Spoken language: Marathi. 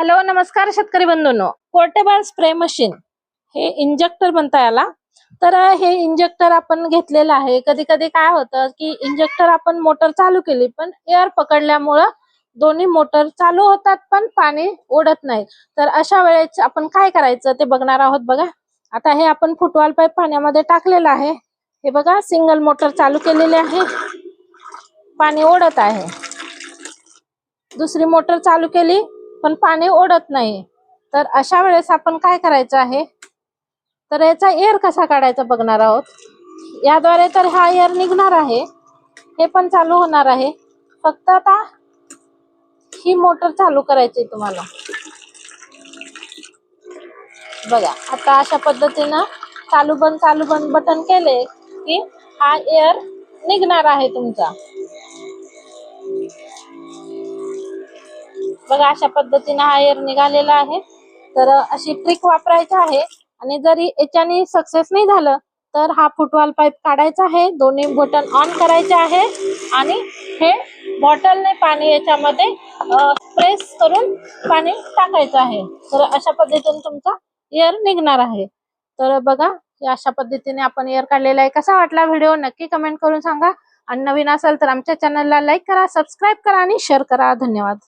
हॅलो नमस्कार शेतकरी बंधूंनो. पोर्टेबल स्प्रे मशीन हे इंजेक्टर म्हणता याला. तर हे इंजेक्टर आपण घेतलेलं आहे. कधी कधी काय होतं की इंजेक्टर आपण मोटर चालू केली पण एअर पकडल्यामुळं दोन्ही मोटर चालू होतात पण पाणी ओढत नाही. तर अशा वेळेस आपण काय करायचं ते बघणार आहोत बघा. आता हे आपण फुटवाल पाईप पाण्यामध्ये टाकलेलं आहे. हे बघा सिंगल मोटर चालू केलेली आहे. पाणी ओढत आहे. दुसरी मोटर चालू केली. पण पाणी ओढत नाही. तर अशा वेळेस आपण काय करायचं आहे? तर याचा एअर कसा काढायचा बघणार आहोत? याद्वारे तर हा एअर निघणार आहे. हे पण चालू होणार आहे. फक्त आता ही मोटर चालू करायची तुम्हाला. बघा आता अशा पद्धतीनं चालू बंद चालू बंद बटन केले की हा एअर निघणार आहे तुमचा. बघा अशा पद्धतीने हा एअर निघालेला आहे. तर अशी ट्रिक वापरायची आहे आणि जरी याच्याने सक्सेस नाही झालं तर हा फुटवाल पाईप काढायचा आहे. दोन्ही बटन ऑन करायचे आहे आणि हे बॉटलने पाणी याच्यामध्ये प्रेस करून पाणी टाकायचं आहे. तर अशा पद्धतीने तुमचा एअर निघणार आहे. तर बघा अशा पद्धतीने आपण एअर काढलेला आहे. कसा वाटला व्हिडिओ नक्की कमेंट करून सांगा. आणि नवीन असेल तर आमच्या चॅनलला लाईक करा सबस्क्राईब करा आणि शेअर करा. धन्यवाद.